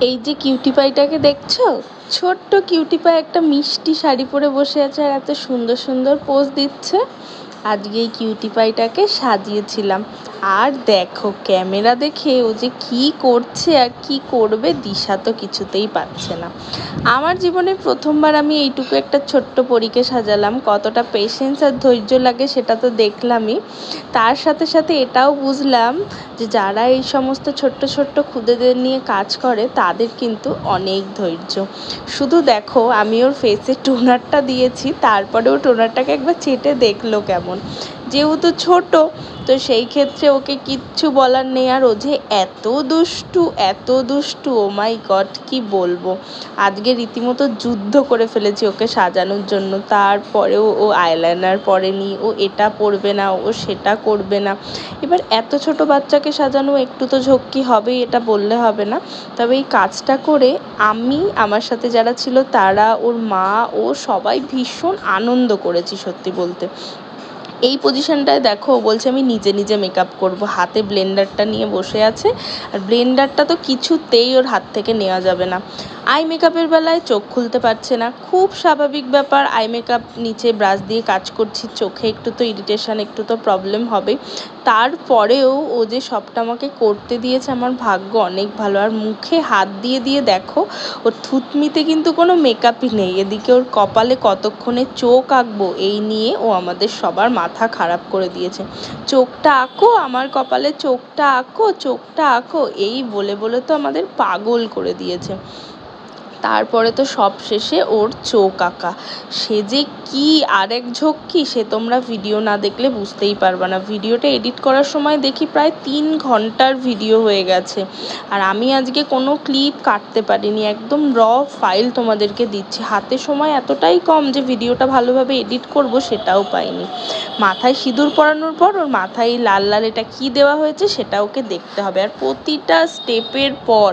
এই যে কিউটি পাইটাকে দেখছ? ছোট্ট কিউটি পাই একটা মিষ্টি শাড়ি পরে বসে আছে আর এত সুন্দর সুন্দর পোজ দিচ্ছে। আজকে এই কিউটি পাইটাকে সাজিয়েছিলাম। আর দেখো, ক্যামেরা দেখে ও যে কি করছে আর কি করবে দিশা তো কিছুতেই পাচ্ছে না। আমার জীবনে প্রথমবার আমি এইটুকু একটা ছোট্ট পরীকে সাজালাম, কতটা পেশেন্স আর ধৈর্য লাগে সেটা তো দেখলামই। তার সাথে সাথে এটাও বুঝলাম যে যারা এই সমস্ত ছোট্ট ছোট্ট খুদেদের নিয়ে কাজ করে, তাদের কিন্তু অনেক ধৈর্য। শুধু দেখো, আমি ওর ফেসে টোনারটা দিয়েছি, তারপরে ও টোনারটাকে একবার চেটে দেখল কেমন। যেহেতু ছোট, তো সেই ক্ষেত্রে ওকে কিচ্ছু বলার নেই। আর ও যে এত দুষ্টু এত দুষ্টু, ও মাই গড, কি বলব? আজকে রীতিমতো যুদ্ধ করে ফেলেছি ওকে সাজানোর জন্য। তারপরেও ও আইলাইনার পরেনি, ও এটা পরবে না, ও সেটা করবে না। এবার এত ছোট বাচ্চাকে সাজানো একটু তো ঝক্কি হবেই, এটা বললে হবে না। তবে এই কাজটা করে আমি, আমার সাথে যারা ছিল তারা, ওর মা, ও সবাই ভীষণ আনন্দ করেছি সত্যি বলতে। এই পজিশনটায় দেখো বলছে আমি নিজে নিজে মেকআপ করব। হাতে ব্লেন্ডারটা নিয়ে বসে আছে। আর ব্লেন্ডারটা তো কিছুতেই ওর হাত থেকে নেওয়া যাবে না। আই মেকআপের বেলায় চোখ খুলতে পারছে না। খুব স্বাভাবিক ব্যাপার আই মেকআপ নিচে ব্রাশ দিয়ে কাজ করছি, চোখে একটু তো ইরিটেশান একটু তো প্রবলেম হবে। তারপরেও ও যে সবটা আমাকে করতে দিয়েছে, আমার ভাগ্য অনেক ভালো। আর মুখে হাত দিয়ে দিয়ে দেখো, ওর থুতমিতে কিন্তু কোনো মেকআপই নেই। এদিকে ওর কপালে কতক্ষণে চোখ আঁকবো, এই নিয়ে ও আমাদের সবার মাথা খারাপ করে দিয়েছে। চোখটা আঁকো, আমার কপালে চোখটা আঁকো চোখটা আঁকো। এই বলে বলে তো আমাদের পাগল করে দিয়েছে। তারপরে তো সব শেষে ওর চোখ আঁকা। সে যে কী আরেক ঝক্কি, সে তোমরা ভিডিও না দেখলে বুঝতেই পারবে না। ভিডিওটা এডিট করার সময় দেখি প্রায় তিন ঘণ্টার ভিডিও হয়ে গেছে। আর আমি আজকে কোনো ক্লিপ কাটতে পারিনি, একদম র ফাইল তোমাদেরকে দিচ্ছি। হাতে সময় এতটাই কম যে ভিডিওটা ভালোভাবে এডিট করব সেটাও পাইনি। মাথায় সিঁদুর পরানোর পর ওর মাথায় লাল লাল এটা কী দেওয়া হয়েছে সেটা ওকে দেখতে হবে। আর প্রতিটা স্টেপের পর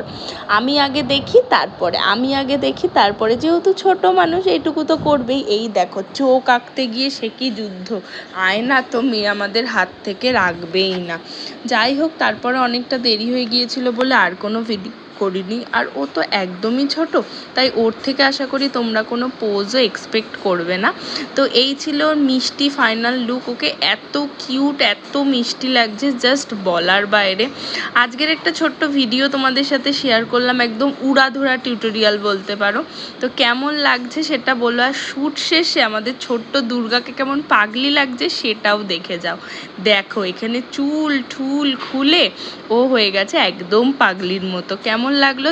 আমি আগে দেখি, তারপরে আমি আগে দেখি, তারপরে যেহেতু ছোট মানুষ, এইটুকু তো করবেই। এই দেখো, চোখ আঁকতে গিয়ে সে কি যুদ্ধ? আয়না তো মেয়ে আমাদের হাত থেকে রাখবেই না। যাই হোক, তারপরে অনেকটা দেরি হয়ে গিয়েছিল বলে আর কোনো ভিডিও করিনি আর ও তো একদমই ছোট, তাই ওর থেকে আশা করি তোমরা কোনো পোজও এক্সপেক্ট করবে না। তো এই ছিল মিষ্টি ফাইনাল লুক ওকে এত কিউট এত মিষ্টি লাগছে জাস্ট বলার বাইরে। আজকের একটা ছোট্ট ভিডিও তোমাদের সাথে শেয়ার করলাম, একদম উড়াধুরা টিউটোরিয়াল বলতে পারো। তো কেমন লাগছে সেটা বলো, আর শ্যুট শেষে আমাদের ছোট্ট দুর্গাকে কেমন পাগলি লাগছে সেটাও দেখে যাও। দেখো, এখানে চুল, ঠুল খুলে ও হয়ে গেছে একদম পাগলির মতো। কেমন লাগল